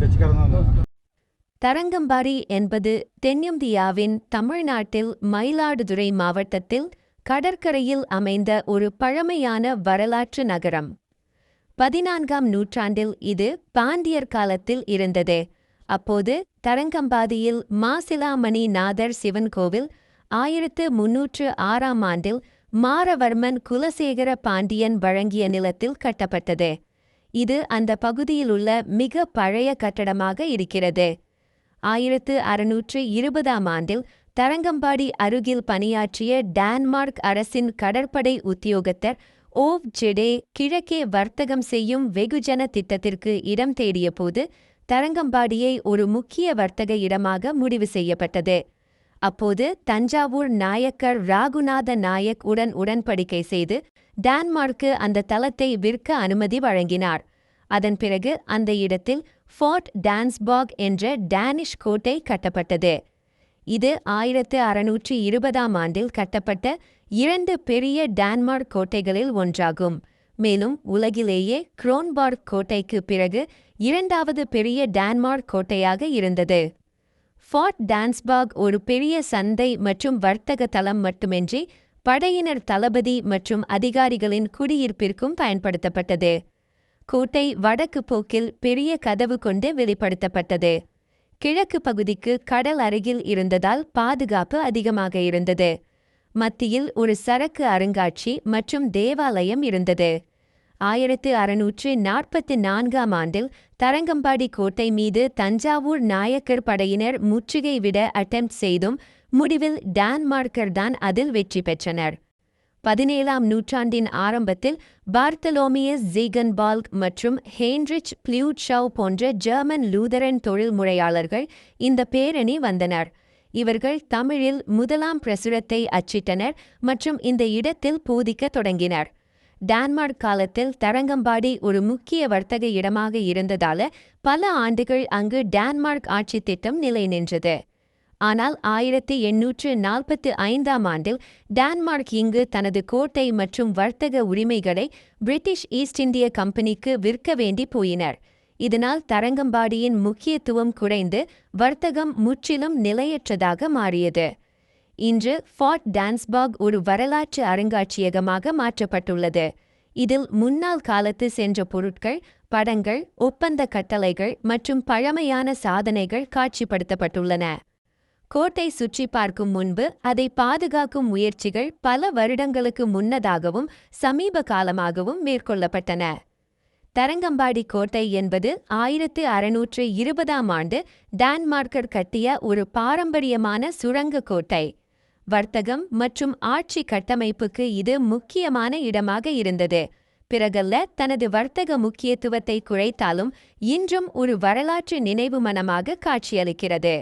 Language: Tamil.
டச்சுக்காரன் தான் வந்தாங்க தரங்கம்பாடி என்பது தென்னிந்தியாவின் தமிழ்நாட்டில் மயிலாடுதுறை மாவட்டத்தில் கடற்கரையில் அமைந்த ஒரு பழமையான வரலாற்று நகரம். பதினான்காம் நூற்றாண்டில் இது பாண்டியர் காலத்தில் இருந்தது. அப்போது தரங்கம்பாடியில் மாசிலாமணி நாதர் சிவன் கோவில் ஆயிரத்து முன்னூற்று ஆறாம் ஆண்டில் மாரவர்மன் குலசேகர பாண்டியன் வழங்கிய நிலத்தில் கட்டப்பட்டது. இது அந்த பகுதியிலுள்ள மிக பழைய கட்டடமாக இருக்கிறது. ஆயிரத்து அறுநூற்று இருபதாம் ஆண்டில் தரங்கம்பாடி அருகில் பணியாற்றிய டான்மார்க் அரசின் கடற்படை உத்தியோகத்தர் ஓவ் ஜெடே கிழக்கே வர்த்தகம் செய்யும் வெகுஜன திட்டத்திற்கு இடம் தேடியபோது தரங்கம்பாடியை ஒரு முக்கிய வர்த்தக இடமாக முடிவு செய்யப்பட்டது. அப்போது தஞ்சாவூர் நாயக்கர் ராகுநாத நாயக் உடன் உடன்படிக்கை செய்து டான்மார்க்கு அந்த தளத்தை விற்க அனுமதி வழங்கினார். அதன் பிறகு அந்த இடத்தில் ஃபோர்ட் டான்ஸ்பாக் என்ற டேனிஷ் கோட்டை கட்டப்பட்டது. இது ஆயிரத்து அறுநூற்றி இருபதாம் ஆண்டில் கட்டப்பட்ட இரண்டு பெரிய டான்மார்க் கோட்டைகளில் ஒன்றாகும். மேலும் உலகிலேயே குரோன்பார்க் கோட்டைக்கு பிறகு இரண்டாவது பெரிய டான்மார்க் கோட்டையாக இருந்தது. ஃபார்ட் டான்ஸ்பாக் ஒரு பெரிய சந்தை மற்றும் வர்த்தக தளம் மட்டுமின்றி படையினர் தளபதி மற்றும் அதிகாரிகளின் குடியிருப்பிற்கும் பயன்படுத்தப்பட்டது. கோட்டை வடக்கு போக்கில் பெரிய கதவு கொண்டு வெளிப்படுத்தப்பட்டது. கிழக்கு பகுதிக்கு கடல் அருகில் இருந்ததால் பாதுகாப்பு அதிகமாக இருந்தது. மத்தியில் ஒரு சரக்கு அருங்காட்சி மற்றும் தேவாலயம் இருந்தது. ஆயிரத்து அறுநூற்று நாற்பத்தி நான்காம் ஆண்டில் தரங்கம்பாடி கோட்டை மீது தஞ்சாவூர் நாயக்கர் படையினர் முற்றுகை விட அட்டெம்ப்ட் செய்தும் முடிவில் டான்மார்க்கர் தான் அதில் வெற்றி பெற்றனர். பதினேழாம் நூற்றாண்டின் ஆரம்பத்தில் பார்த்தலோமியஸ் ஜீகன்பால்க் மற்றும் ஹேன்ரிச் பிளியூட்ஷவ் போன்ற ஜெர்மன் லூதரன் தொழில்முறையாளர்கள் இந்த பேரணி வந்தனர். இவர்கள் தமிழில் முதலாம் பிரசுரத்தை அச்சிட்டனர் மற்றும் இந்த இடத்தில் போதிக்கத் தொடங்கினர். டான்மார்க் காலத்தில் தரங்கம்பாடி ஒரு முக்கிய வர்த்தக இடமாக இருந்ததால பல ஆண்டுகள் அங்கு டான்மார்க் ஆட்சி திட்டம் நிலை நின்றது ஆனால் ஆயிரத்தி எண்ணூற்று நாற்பத்து ஐந்தாம் ஆண்டில் டான்மார்க் இங்கு தனது கோட்டை மற்றும் வர்த்தக உரிமைகளை பிரிட்டிஷ் ஈஸ்ட் இந்திய கம்பெனிக்கு விற்க வேண்டி போயினர். இதனால் தரங்கம்பாடியின் முக்கியத்துவம் குறைந்து வர்த்தகம் முற்றிலும் நிலையற்றதாக மாறியது. இன்று ஃபார்ட் டான்ஸ்பாக் ஒரு வரலாற்று அருங்காட்சியகமாக மாற்றப்பட்டுள்ளது. இதில் முன்னாள் காலத்து சென்ற பொருட்கள் படங்கள் ஒப்பந்த கட்டளைகள் மற்றும் பழமையான சாதனைகள் காட்சிப்படுத்தப்பட்டுள்ளன. கோட்டை சுற்றி பார்க்கும் முன்பு அதை பாதுகாக்கும் முயற்சிகள் பல வருடங்களுக்கு முன்னதாகவும் சமீப காலமாகவும் மேற்கொள்ளப்பட்டன. தரங்கம்பாடி கோட்டை என்பது ஆயிரத்து அறுநூற்று இருபதாம் ஆண்டு டான்மார்க்கர் கட்டிய ஒரு பாரம்பரியமான சுரங்க கோட்டை. வர்த்தகம் மற்றும் ஆட்சி கட்டமைப்புக்கு இது முக்கியமான இடமாக இருந்தது. பிறகல்ல தனது வர்த்தக முக்கியத்துவத்தை குறைத்தாலும் இன்றும் ஒரு வரலாற்று நினைவு மனமாக காட்சியளிக்கிறது.